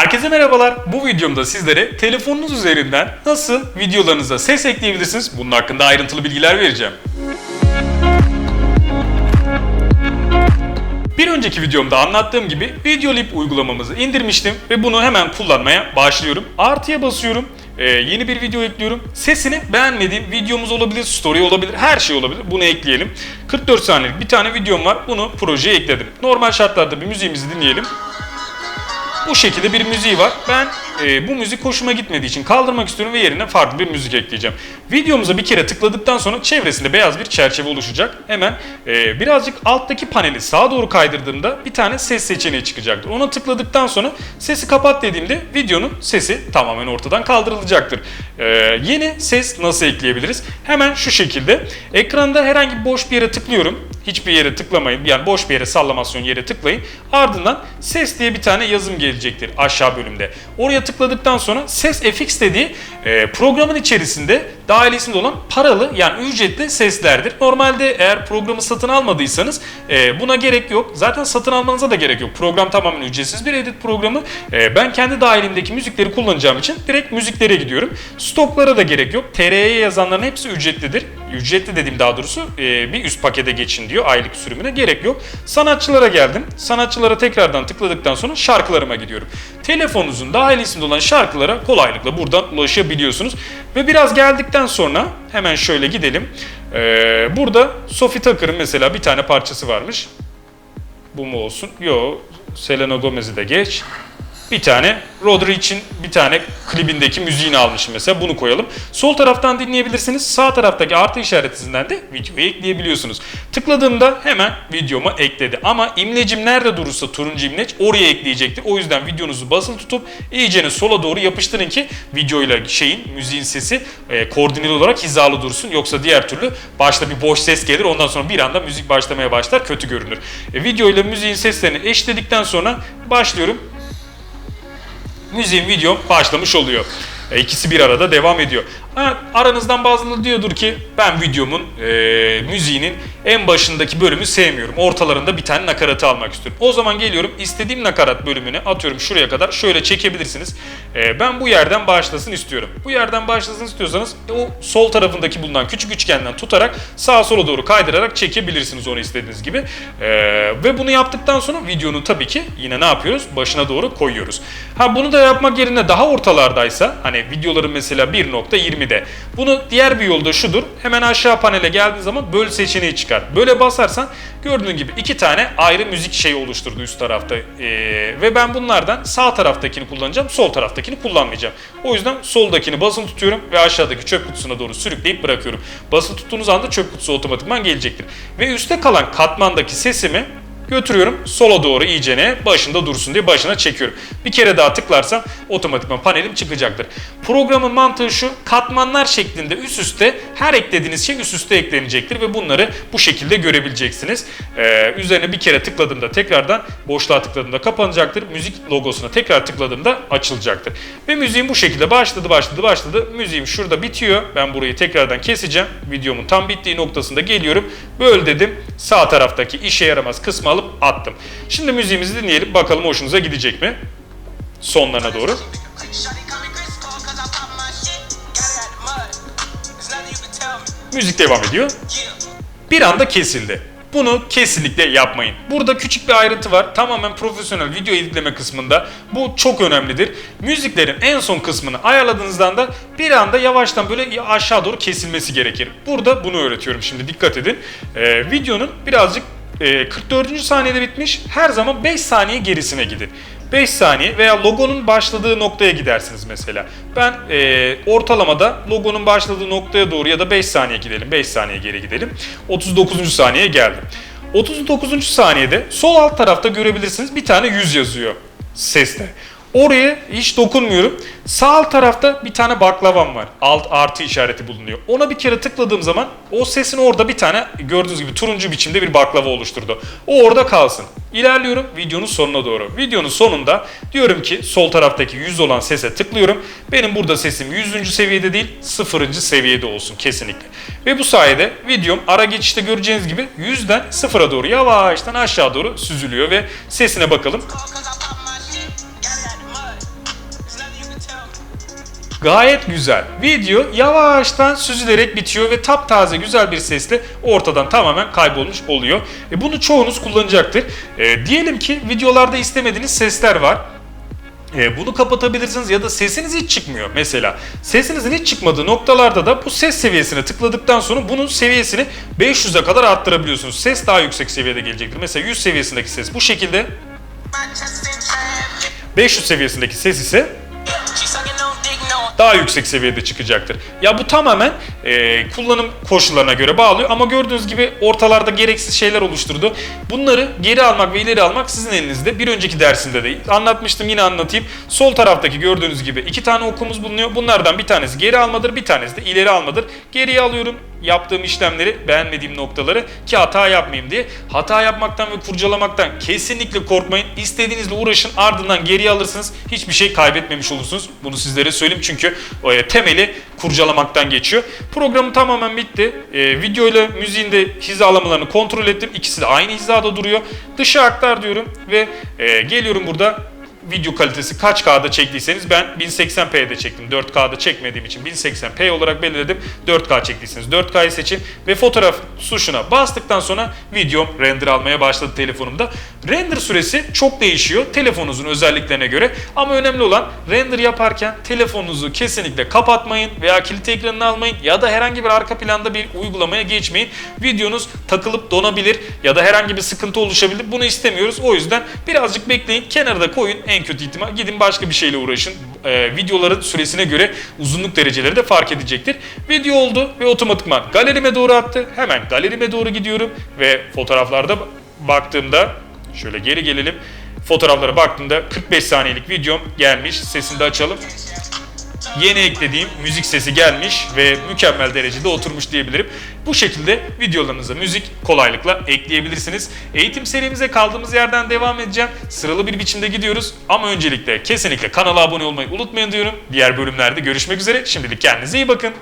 Herkese merhabalar. Bu videomda sizlere telefonunuz üzerinden nasıl videolarınıza ses ekleyebilirsiniz bunun hakkında ayrıntılı bilgiler vereceğim. Bir önceki videomda anlattığım gibi Videolip uygulamamızı indirmiştim ve bunu hemen kullanmaya başlıyorum. Artıya basıyorum. Ee, yeni bir video ekliyorum. Sesini beğenmediğim videomuz olabilir, story olabilir, her şey olabilir. Bunu ekleyelim. 44 saniyelik bir tane videom var. Bunu projeye ekledim. Normal şartlarda bir müziğimizi dinleyelim. Bu şekilde bir müziği var. Ben e, bu müzik hoşuma gitmediği için kaldırmak istiyorum ve yerine farklı bir müzik ekleyeceğim. Videomuza bir kere tıkladıktan sonra çevresinde beyaz bir çerçeve oluşacak. Hemen e, birazcık alttaki paneli sağa doğru kaydırdığımda bir tane ses seçeneği çıkacaktır. Ona tıkladıktan sonra sesi kapat dediğimde videonun sesi tamamen ortadan kaldırılacaktır. E, yeni ses nasıl ekleyebiliriz? Hemen şu şekilde ekranda herhangi boş bir yere tıklıyorum. Hiçbir yere tıklamayın. Yani boş bir yere sallamasyon yere tıklayın. Ardından ses diye bir tane yazım gelecektir aşağı bölümde. Oraya tıkladıktan sonra ses FX dediği e, programın içerisinde dahilisinde olan paralı yani ücretli seslerdir. Normalde eğer programı satın almadıysanız e, buna gerek yok. Zaten satın almanıza da gerek yok. Program tamamen ücretsiz bir edit programı. E, ben kendi dahilimdeki müzikleri kullanacağım için direkt müziklere gidiyorum. Stoklara da gerek yok. TR'ye yazanların hepsi ücretlidir. Ücretli dediğim daha doğrusu e, bir üst pakete geçin diyor aylık sürümüne gerek yok. Sanatçılara geldim. Sanatçılara tekrardan tıkladıktan sonra şarkılarıma gidiyorum. Telefonunuzun dahilisinde olan şarkılara kolaylıkla buradan ulaşabiliyorsunuz. Ve biraz geldikten sonra hemen şöyle gidelim. Ee, burada Sophie Tucker'ın mesela bir tane parçası varmış. Bu mu olsun? Yo, Selena Gomez'i de geç. Bir tane Rodri için bir tane klibindeki müziğini almışım mesela bunu koyalım. Sol taraftan dinleyebilirsiniz. Sağ taraftaki artı işaretinden de videoyu ekleyebiliyorsunuz. Tıkladığımda hemen videoma ekledi. Ama imlecim nerede durursa turuncu imleç oraya ekleyecektir. O yüzden videonuzu basılı tutup iyicene sola doğru yapıştırın ki videoyla şeyin müziğin sesi e, koordineli olarak hizalı dursun. Yoksa diğer türlü başta bir boş ses gelir ondan sonra bir anda müzik başlamaya başlar kötü görünür. E, video müziğin seslerini eşledikten sonra başlıyorum müziğin videom başlamış oluyor. E, İkisi bir arada devam ediyor. Aranızdan bazıları diyordur ki ben videomun e, müziğinin en başındaki bölümü sevmiyorum. Ortalarında bir tane nakaratı almak istiyorum. O zaman geliyorum istediğim nakarat bölümünü atıyorum şuraya kadar şöyle çekebilirsiniz. E, ben bu yerden başlasın istiyorum. Bu yerden başlasın istiyorsanız o sol tarafındaki bulunan küçük üçgenden tutarak sağa sola doğru kaydırarak çekebilirsiniz onu istediğiniz gibi. E, ve bunu yaptıktan sonra videonun tabii ki yine ne yapıyoruz? Başına doğru koyuyoruz. Ha bunu da yapmak yerine daha ortalardaysa hani videoların mesela 1.20'de bunu diğer bir yolda şudur. Hemen aşağı panele geldiğin zaman böl seçeneği çıkar. Böyle basarsan gördüğün gibi iki tane ayrı müzik şeyi oluşturdu üst tarafta. Ee, ve ben bunlardan sağ taraftakini kullanacağım, sol taraftakini kullanmayacağım. O yüzden soldakini basılı tutuyorum ve aşağıdaki çöp kutusuna doğru sürükleyip bırakıyorum. Basılı tuttuğunuz anda çöp kutusu otomatikman gelecektir. Ve üstte kalan katmandaki sesimi götürüyorum sola doğru iyicene başında dursun diye başına çekiyorum. Bir kere daha tıklarsam otomatikman panelim çıkacaktır. Programın mantığı şu katmanlar şeklinde üst üste her eklediğiniz şey üst üste eklenecektir ve bunları bu şekilde görebileceksiniz. Ee, üzerine bir kere tıkladığımda tekrardan boşluğa tıkladığımda kapanacaktır. Müzik logosuna tekrar tıkladığımda açılacaktır. Ve müziğim bu şekilde başladı başladı başladı. Müziğim şurada bitiyor. Ben burayı tekrardan keseceğim. Videomun tam bittiği noktasında geliyorum. Böl dedim. Sağ taraftaki işe yaramaz kısmı alıp attım. Şimdi müziğimizi dinleyelim. Bakalım hoşunuza gidecek mi? Sonlarına doğru. Müzik devam ediyor. Bir anda kesildi. Bunu kesinlikle yapmayın. Burada küçük bir ayrıntı var. Tamamen profesyonel video editleme kısmında. Bu çok önemlidir. Müziklerin en son kısmını ayarladığınızdan da bir anda yavaştan böyle aşağı doğru kesilmesi gerekir. Burada bunu öğretiyorum şimdi dikkat edin. Ee, videonun birazcık e, 44. saniyede bitmiş. Her zaman 5 saniye gerisine gidin. 5 saniye veya logonun başladığı noktaya gidersiniz mesela. Ben e, ortalamada logonun başladığı noktaya doğru ya da 5 saniye gidelim. 5 saniye geri gidelim. 39. saniyeye geldim. 39. saniyede sol alt tarafta görebilirsiniz bir tane yüz yazıyor seste. Oraya hiç dokunmuyorum. Sağ alt tarafta bir tane baklavam var. Alt artı işareti bulunuyor. Ona bir kere tıkladığım zaman o sesin orada bir tane gördüğünüz gibi turuncu biçimde bir baklava oluşturdu. O orada kalsın. İlerliyorum videonun sonuna doğru. Videonun sonunda diyorum ki sol taraftaki 100 olan sese tıklıyorum. Benim burada sesim 100. seviyede değil 0. seviyede olsun kesinlikle. Ve bu sayede videom ara geçişte göreceğiniz gibi 100'den 0'a doğru yavaştan aşağı doğru süzülüyor ve sesine bakalım. Gayet güzel. Video yavaştan süzülerek bitiyor ve taptaze güzel bir sesle ortadan tamamen kaybolmuş oluyor. E bunu çoğunuz kullanacaktır. E, diyelim ki videolarda istemediğiniz sesler var. E, bunu kapatabilirsiniz ya da sesiniz hiç çıkmıyor mesela. Sesinizin hiç çıkmadığı noktalarda da bu ses seviyesine tıkladıktan sonra bunun seviyesini 500'e kadar arttırabiliyorsunuz. Ses daha yüksek seviyede gelecektir. Mesela 100 seviyesindeki ses bu şekilde. 500 seviyesindeki ses ise daha yüksek seviyede çıkacaktır. Ya bu tamamen e, kullanım koşullarına göre bağlıyor ama gördüğünüz gibi ortalarda gereksiz şeyler oluşturdu. Bunları geri almak ve ileri almak sizin elinizde. Bir önceki dersinde de anlatmıştım yine anlatayım. Sol taraftaki gördüğünüz gibi iki tane okumuz bulunuyor. Bunlardan bir tanesi geri almadır, bir tanesi de ileri almadır. Geriye alıyorum yaptığım işlemleri, beğenmediğim noktaları ki hata yapmayayım diye. Hata yapmaktan ve kurcalamaktan kesinlikle korkmayın. İstediğinizle uğraşın ardından geriye alırsınız. Hiçbir şey kaybetmemiş olursunuz. Bunu sizlere söyleyeyim çünkü e, temeli kurcalamaktan geçiyor. Programım tamamen bitti. E, video ile müziğin de hizalamalarını kontrol ettim. İkisi de aynı hizada duruyor. Dışa aktar diyorum ve e, geliyorum burada video kalitesi kaç K'da çektiyseniz ben 1080p'de çektim. 4K'da çekmediğim için 1080p olarak belirledim. 4K çektiyseniz 4K'yı seçin ve fotoğraf tuşuna bastıktan sonra videom render almaya başladı telefonumda. Render süresi çok değişiyor telefonunuzun özelliklerine göre ama önemli olan render yaparken telefonunuzu kesinlikle kapatmayın veya kilit ekranını almayın ya da herhangi bir arka planda bir uygulamaya geçmeyin. Videonuz takılıp donabilir ya da herhangi bir sıkıntı oluşabilir. Bunu istemiyoruz. O yüzden birazcık bekleyin. Kenarda koyun en kötü ihtimal. Gidin başka bir şeyle uğraşın. Ee, videoların süresine göre uzunluk dereceleri de fark edecektir. Video oldu ve otomatikman galerime doğru attı. Hemen galerime doğru gidiyorum ve fotoğraflarda baktığımda şöyle geri gelelim. Fotoğraflara baktığımda 45 saniyelik videom gelmiş. Sesini de açalım yeni eklediğim müzik sesi gelmiş ve mükemmel derecede oturmuş diyebilirim. Bu şekilde videolarınıza müzik kolaylıkla ekleyebilirsiniz. Eğitim serimize kaldığımız yerden devam edeceğim. Sıralı bir biçimde gidiyoruz ama öncelikle kesinlikle kanala abone olmayı unutmayın diyorum. Diğer bölümlerde görüşmek üzere. Şimdilik kendinize iyi bakın.